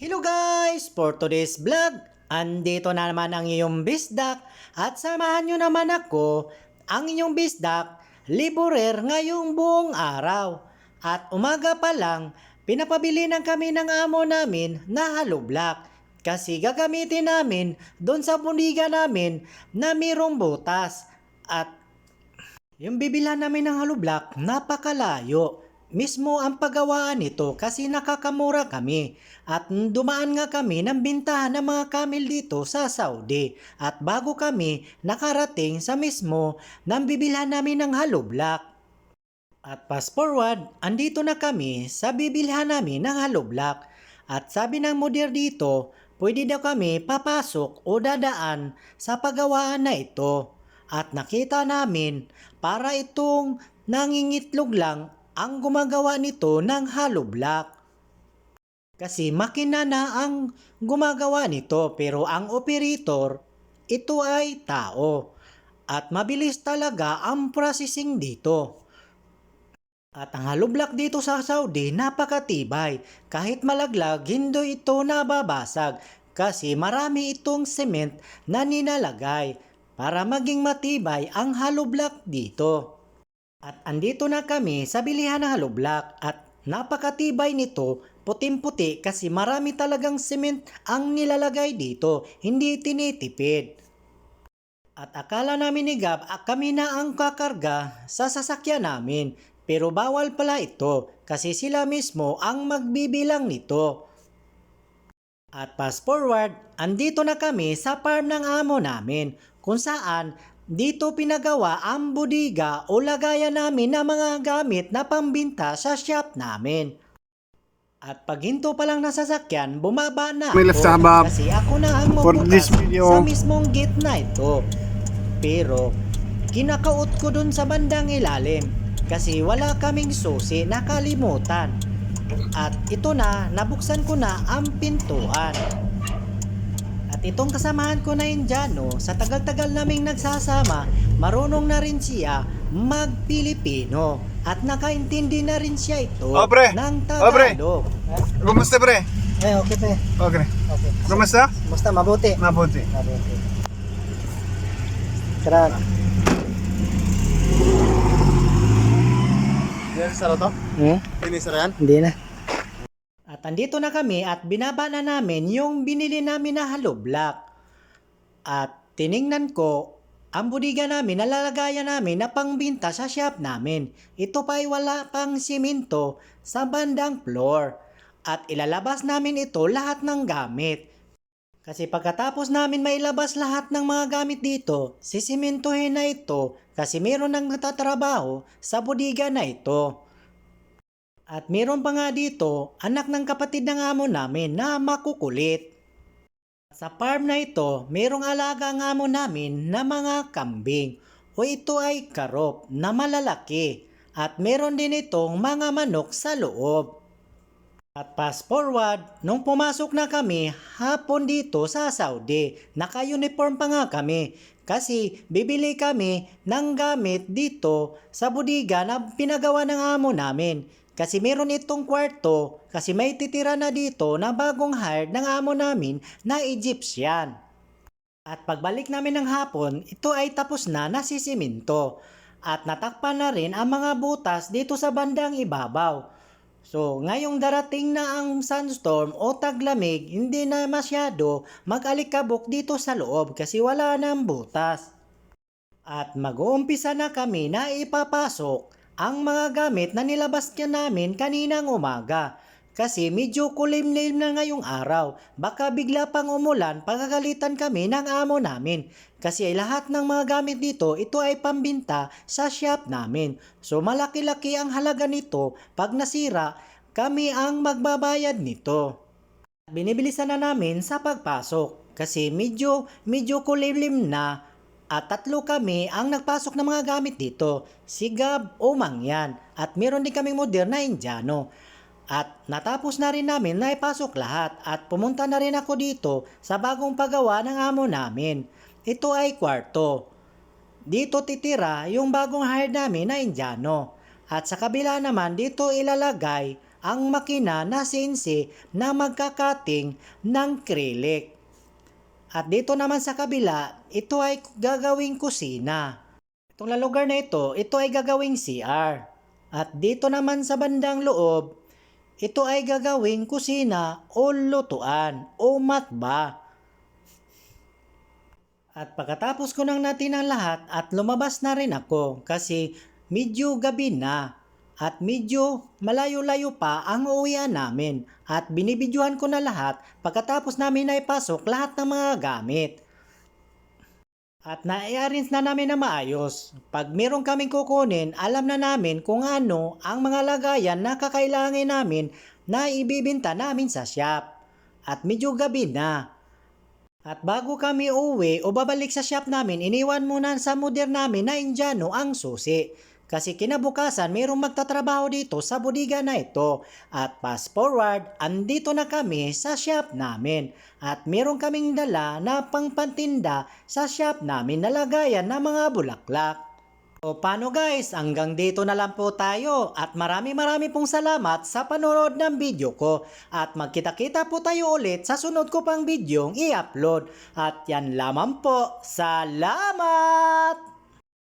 Hello guys! For today's vlog, andito na naman ang iyong bisdak at samahan nyo naman ako, ang inyong bisdak, liburer ngayong buong araw. At umaga pa lang, pinapabili ng kami ng amo namin na hollow block. Kasi gagamitin namin doon sa buniga namin na mayroong butas. At yung bibilhan namin ng hollow block, napakalayo. Mismo ang paggawaan nito kasi nakakamura kami at dumaan nga kami ng bintahan ng mga kamil dito sa Saudi at bago kami nakarating sa mismo ng bibilhan namin ng hollow block. At fast forward, andito na kami sa bibilhan namin ng hollow block at sabi ng moder dito, pwede daw kami papasok o dadaan sa paggawaan na ito. At nakita namin para itong nangingitlog lang ang gumagawa nito ng hollow block. Kasi makina na ang gumagawa nito pero ang operator, ito ay tao. At mabilis talaga ang processing dito. At ang hollow block dito sa Saudi napakatibay. Kahit malaglag, hindi ito nababasag kasi marami itong cement na ninalagay para maging matibay ang hollow block dito. At andito na kami sa bilihan ng hollow block at napakatibay nito, puting-puti kasi marami talagang cement ang nilalagay dito, hindi tinitipid. At akala namin ni Gab, ah, kami na ang kakarga sa sasakyan namin. Pero bawal pala ito kasi sila mismo ang magbibilang nito. At fast forward, andito na kami sa farm ng amo namin kung saan dito pinagawa ang budiga o lagayan namin ng mga gamit na pambinta sa shop namin. At pag hinto pa lang nasasakyan, bumaba na ako saba kasi ako na ang magbukas sa mismong gate na ito. Pero kinakaut ko dun sa bandang ilalim kasi wala kaming susi nakalimutan. At ito na, nabuksan ko na ang pintuan. At itong kasamahan ko na Indiano, sa tagal-tagal naming nagsasama, marunong na rin siya mag-Pilipino. At nakaintindi na rin siya ito Oh, pre. ng Oh, pre. Tagalog. Kumusta pre? Eh, okay pre. Okay. Okay. Kumusta? Basta mabuti. Mabuti. Mabuti. Tara. Yan sa to? Hmm? Ini sa yan? Hindi na. At andito na kami at binaba na namin yung binili namin na hollow block. At tiningnan ko, ang budiga namin, nalalagayan namin na pangbinta sa shop namin. Ito pa ay wala pang simento sa bandang floor. At ilalabas namin ito lahat ng gamit. Kasi pagkatapos namin mailabas lahat ng mga gamit dito, sisimentohin na ito kasi meron nang natatrabaho sa budiga na ito. At meron pa nga dito, anak ng kapatid ng amo namin na makukulit. Sa farm na ito, merong alaga ang amo namin na mga kambing o ito ay karop na malalaki at meron din itong mga manok sa loob. At fast forward, nung pumasok na kami hapon dito sa Saudi, naka-uniform pa nga kami kasi bibili kami ng gamit dito sa budiga na pinagawa ng amo namin. Kasi meron itong kwarto kasi may titira na dito na bagong hired ng amo namin na Egyptian. At pagbalik namin ng hapon, ito ay tapos na nasisiminto. At natakpan na rin ang mga butas dito sa bandang ibabaw. So, ngayong darating na ang sandstorm o taglamig, hindi na masyado mag-alikabok dito sa loob kasi wala nang butas. At mag-uumpisa na kami na ipapasok ang mga gamit na nilabas ka namin kaninang umaga. Kasi medyo kulimlim na ngayong araw. Baka bigla pang umulan pagkagalitan kami ng amo namin. Kasi lahat ng mga gamit dito, ito ay pambinta sa shop namin. So malaki-laki ang halaga nito. Pag nasira, kami ang magbabayad nito. Binibilisan na namin sa pagpasok. Kasi medyo, medyo kulimlim na at tatlo kami ang nagpasok ng mga gamit dito, si Gab o Mangyan at meron din kaming moderna Indiano. At natapos na rin namin na ipasok lahat at pumunta na rin ako dito sa bagong paggawa ng amo namin. Ito ay kwarto. Dito titira yung bagong hired namin na Indiano. At sa kabila naman dito ilalagay ang makina na CNC na magkakating ng acrylic. At dito naman sa kabila, ito ay gagawing kusina. Itong lugar na ito, ito ay gagawing CR. At dito naman sa bandang loob, ito ay gagawing kusina o lutuan o matba. At pagkatapos ko nang natin ang lahat at lumabas na rin ako kasi medyo gabi na at medyo malayo-layo pa ang uwian namin at binibidyohan ko na lahat pagkatapos namin na ipasok lahat ng mga gamit. At na-arrange na namin na maayos. Pag meron kaming kukunin, alam na namin kung ano ang mga lagayan na kakailangan namin na ibibinta namin sa shop. At medyo gabi na. At bago kami uwi o babalik sa shop namin, iniwan muna sa moder namin na Indiano ang susi. Kasi kinabukasan mayroong magtatrabaho dito sa bodega na ito. At fast forward, andito na kami sa shop namin. At meron kaming dala na pangpantinda sa shop namin na lagayan ng mga bulaklak. O paano guys, hanggang dito na lang po tayo at marami marami pong salamat sa panonood ng video ko at magkita-kita po tayo ulit sa sunod ko pang videong i-upload at yan lamang po, salamat!